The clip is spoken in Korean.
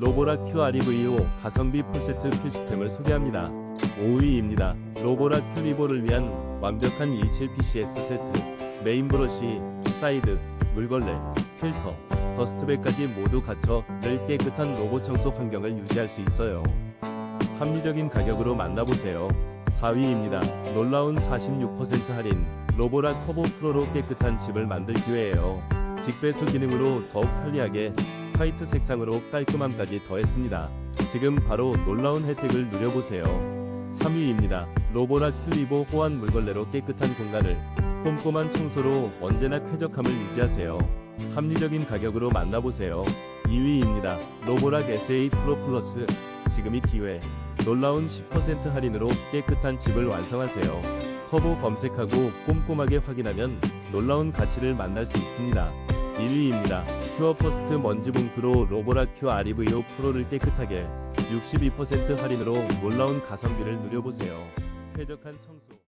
로보라 Q REVO 가성비 풀세트 필수템을 소개합니다. 5위입니다. 로보라 Q 리보를 위한 완벽한 17 PCS 세트. 메인 브러쉬, 사이드, 물걸레, 필터, 더스트백까지 모두 갖춰 늘 깨끗한 로봇 청소 환경을 유지할 수 있어요. 합리적인 가격으로 만나보세요. 4위입니다. 놀라운 46% 할인. 로보라 커버 프로로 깨끗한 집을 만들 기회예요. 직배수 기능으로 더욱 편리하게 화이트 색상으로 깔끔함까지 더했습니다. 지금 바로 놀라운 혜택을 누려보세요. 3위입니다. 로보라 큐리보 호환 물걸레로 깨끗한 공간을 꼼꼼한 청소로 언제나 쾌적함을 유지하세요. 합리적인 가격으로 만나보세요. 2위입니다. 로보락 SA 프로 플러스 지금이 기회. 놀라운 10% 할인으로 깨끗한 집을 완성하세요. 커브 검색하고 꼼꼼하게 확인하면 놀라운 가치를 만날 수 있습니다. 1위입니다. 큐어 퍼스트 먼지 봉투로 로보라 큐 REVO 프로를 깨끗하게 62% 할인으로 놀라운 가성비를 누려보세요. 쾌적한 청소.